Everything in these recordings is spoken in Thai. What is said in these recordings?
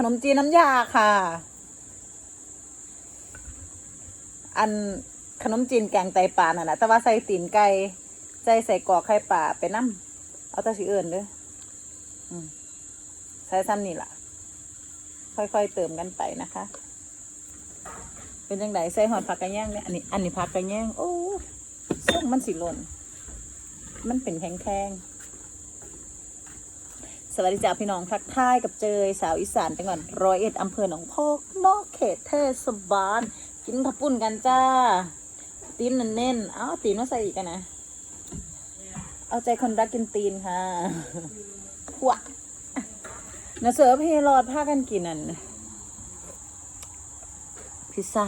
ขนมจีนน้ำยาค่ะ อันขนมจีนแกงไตปลาน่ะนะแต่ว่าใส่ตีนไก่ใส่ใส่กอกไข่ปลาไปน้ำเอาตะสีเอื่นด้ออืมใส่ซ้ำนี่ล่ะ ค่อยๆเติมกันไปนะคะ เป็นจังไดใส่หอดผักกระแยงเนี่ยอันนี้ อันนี้ผักกระแยงโอ้ส้มมันสิหล่น มันเป็นแข็งๆ สวัสดีจ้าพี่น้องทักทายกับเจยสาวอีสานจังหวัดร้อยเอ็ดอำเภอหนองพอกนอกเขตเทศบาลกินข้าวปุ้นกันจ้า ตีนเน้นๆเอาตีนมาใส่อีกกันนะ เอาใจคนรักกินตีนค่ะพวกนะเสือพี่รอดพากันกินนั่นพิซซ่า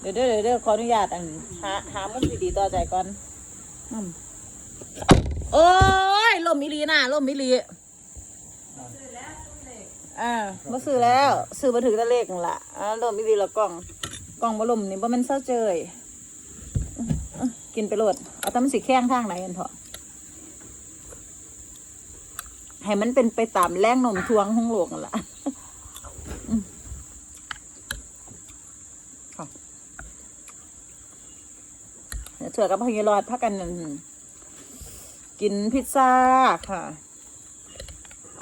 เดี๋ยวเดี๋ยวเดี๋ยวขออนุญาตอันหาหามุมดีๆต่อใจก่อนอืม มมิลีน่ะลมมิลีอ่ามาซื้อแล้วซื้อมาถึงตะเลขนั่นละอ่าลมมิลีแล้วกล่องกล่องบลมนี่บ่แมันเศร้าเจยอื้ออื้อกินไปโหลดเอาแต่มันสีแข้งทางไหนกันเถอะให้มันเป็นไปตามแรงโนมทวงของโลกนั่นละอืมค่ะเดี๋ยวเถื่อกับพญรอดพักกันนั่น กินพิซซ่าค่ะ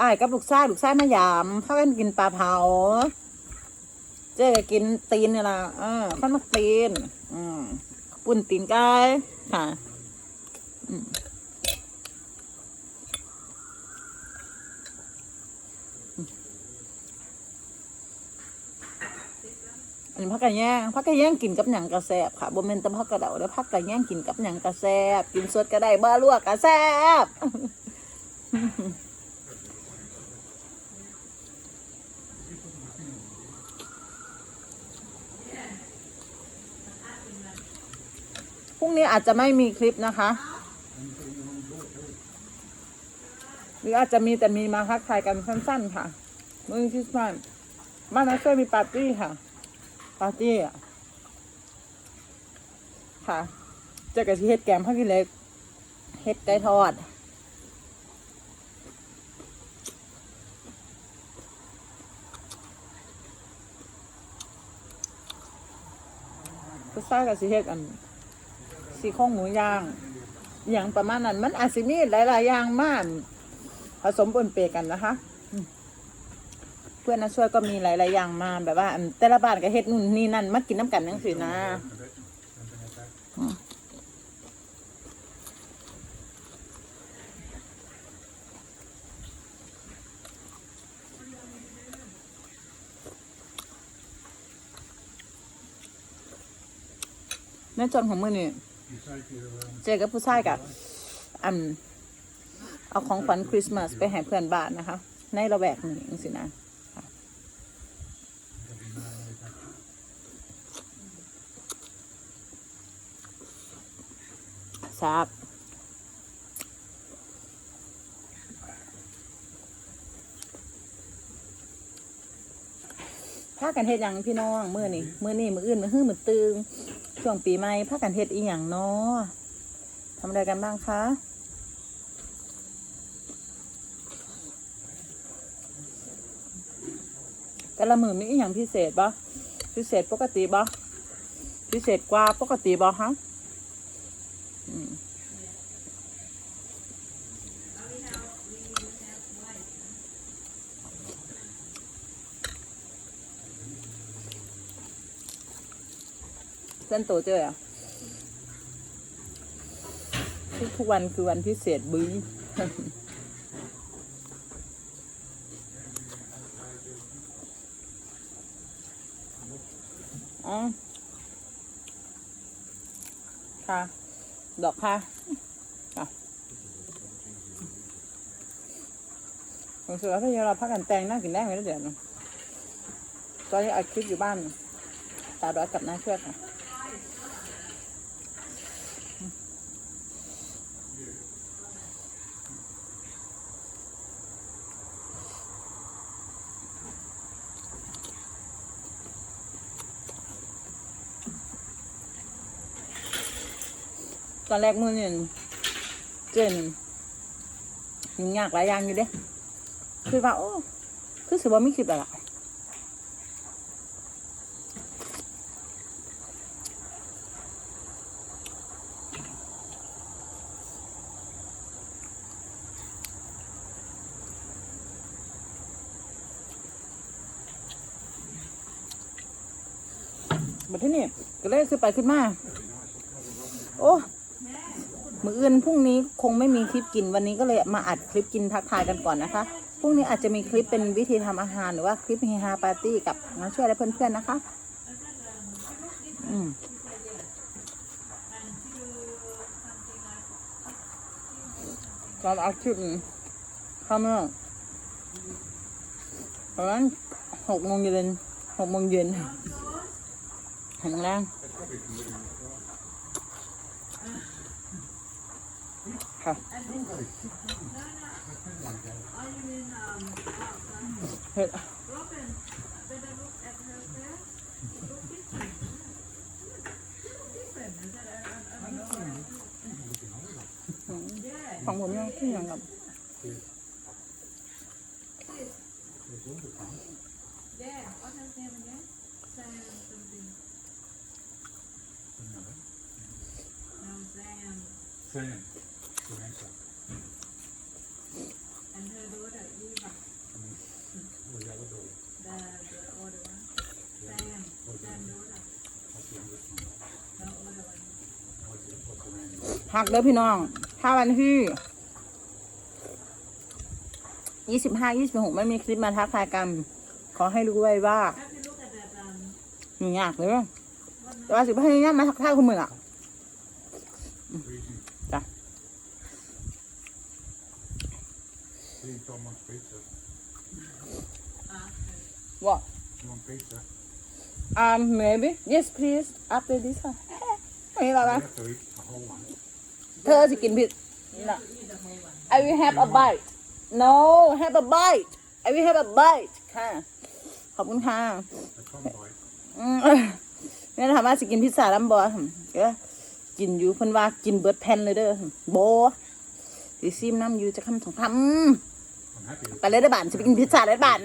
อ้ายกับลูกชายลูกชายมายามพักกันกินปลาเผา เจ๊ก็กินตีนนี่ละเออข้าวมักตีน อืมปุ่นตีนไก่ค่ะ อืม อันพักกระแย่งพักกระแย่งกินกับหยังกระแซบค่ะบ่แม่นแต่พักกระเดาแล้วพักกระแย่งกินกับหยังกระแซบกินสดก็ได้บ้าลวกกระแซบพรุ่งนี้อาจจะไม่มีคลิปนะคะ หรืออาจจะมีแต่มีมาทักทายกันสั้นๆค่ะมื้อคริสต์มาสบ้านนั้นเคยมีปาร์ตี้ค่ะ ปาร์ตี้ค่ะเจะกับที่เฮ็ดแกมข้าวกินเล็กเฮ็ดไก่ทอดก็ใส่กับสิเฮ็ดอันสีโครงหมูย่างอย่างประมาณนั้น มันอาจสิมีหลายๆอย่างมากผสมปนเปกันนะคะ เพื่อนนะช่วยก็มีหลายๆอย่างมาแบบว่า แต่ละบ้านก็เฮ็ดนู่นนี่นั่นมากินน้ำกันนั่งสินะอืมในจนของมือนี่เจอกับผู้ชายกับอันเอาของขวัญคริสต์มาสไปให้เพื่อนบ้านนะคะ ในระแวกนี้จังสินะ ค่ะทราบพากันเฮ็ดหยังพี่น้องมื้อนี้มื้อนี้มื้ออื่นมื้อฮื้อมื้อตึงช่วงปีใหม่พากันเฮ็ดอีหยังเนาะทำอะไรกันบ้างคะแต่ละมือมีอีหยังพิเศษบ่พิเศษปกติบ่พิเศษกว่าปกติบ่ฮะ เส้นโตเจ้ยอะทุกทุกวันคือวันพิเศษบึ้ยอ๋อค่ะ ดอกค่ะค่ะผมเสือถ้าเราพักกันแตงนั่งกินแดงไหมแล้วเดี๋ยวนตอนนี้อัดคลิปอยู่บ้าน ตาดอยกับน้าเชื่อค่ะ ตอนแรกมือเนี่ยเจนยุ่งยากหลายอย่างอยู่เด้คือว่าโอ้คือสิว่าไม่คลิปแล้วล่ะบัดที่นี่ก็เลยขึ้นไปขึ้นมา โอ้ มืออื่นพรุ่งนี้คงไม่มีคลิปกินวันนี้ก็เลยมาอัดคลิปกินทักทายกันก่อนนะคะพรุ่งนี้อาจจะมีคลิปเป็นวิธีทำอาหารหรือว่าคลิปเฮฮาปาร์ตี้กับน้องช่วยและเพื่อนๆนะคะ อืมตอนเอาคลิปข้ามเมื่อประมาณหกโมงเย็นหกโมงเย็นหกโมงแรง ค่ะเฮ็ดของผมยังที่ยังกับ Sam. หักเด้อพี่น้อง ถ้าวันที่ยี่สิบห้ายี่สิบหกไม่มีคลิปมาทักทายกัน ขอให้รู้ไว้ว่าหนูอยากเลยแต่ว่าสิบห้าเนี้มาทักทายคุณมืออะ Reading. Ja. Please don't want pizza. ว่า want pizza? Um, maybe yes please after this ค่ะไม่หรอก You นะ have to eat the whole one. เธอสิกินผิดนะ I will have a bite no have a bite I will have a bite ค่ะ ขอบคุณค่ะ A Tom bite. อืมแม่ถามว่าสิกินพิซซ่าลำบอเอ้อกินอยู่เพิ่นว่ากินเบิดแผ่นเลยเด้อโบสิซิมน้ำอยู่จะคำสองคำ I'm happy. ไปเลยได้อบานจะไปกินพิซซ่าได้อบาน